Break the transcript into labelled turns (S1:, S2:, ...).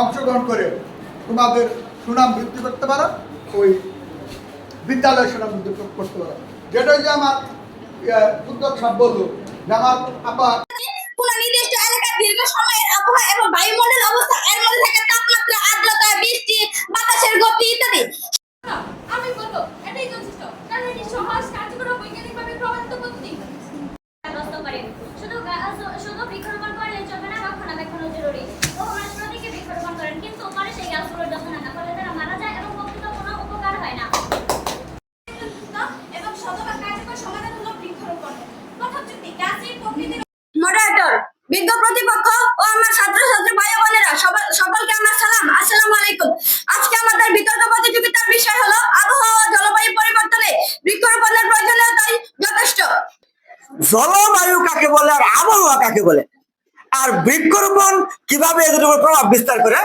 S1: অংশগ্রহণ করে তোমাদের সুনাম বৃদ্ধি করতে পারো ওই বিদ্যালয়ের সুনাম বৃদ্ধি করতে পারো। যেটা যে আমার উদ্যোগ সব বলল যে আমার আপা
S2: কোন নির্দিষ্ট এলাকার দীর্ঘ সময়ের আবহাওয়া এবং বায়ুমণ্ডল অবস্থা এর মধ্যে থাকে তাপমাত্রা আর্দ্রতা বৃষ্টি বাতাসের গতি ইত্যাদি।
S3: আমি বলব এটাই যথেষ্ট কারণ এটি সহজ কার্যকর বৈজ্ঞানিকভাবে প্রমাণিত পদ্ধতি
S4: শুধু শুধু বৃক্ষরোপণ
S2: মডারেটর বিজ্ঞ প্রতিপক্ষ ও আমার ভাই বোনেরা সকলকে আমার সালাম। আসসালামু আলাইকুম। আজকে আমাদের বিতর্ক প্রতিযোগিতার বিষয় হলো আবহাওয়া জলবায়ু পরিবর্তনে বৃক্ষরোপণের প্রয়োজনীয়তাই যথেষ্ট।
S5: জলবায়ু কাকে বলে আর আবহাওয়া কাকে বলে? আর বৃক্ষরোপণ কীভাবে এদের উপর প্রভাব বিস্তার করে?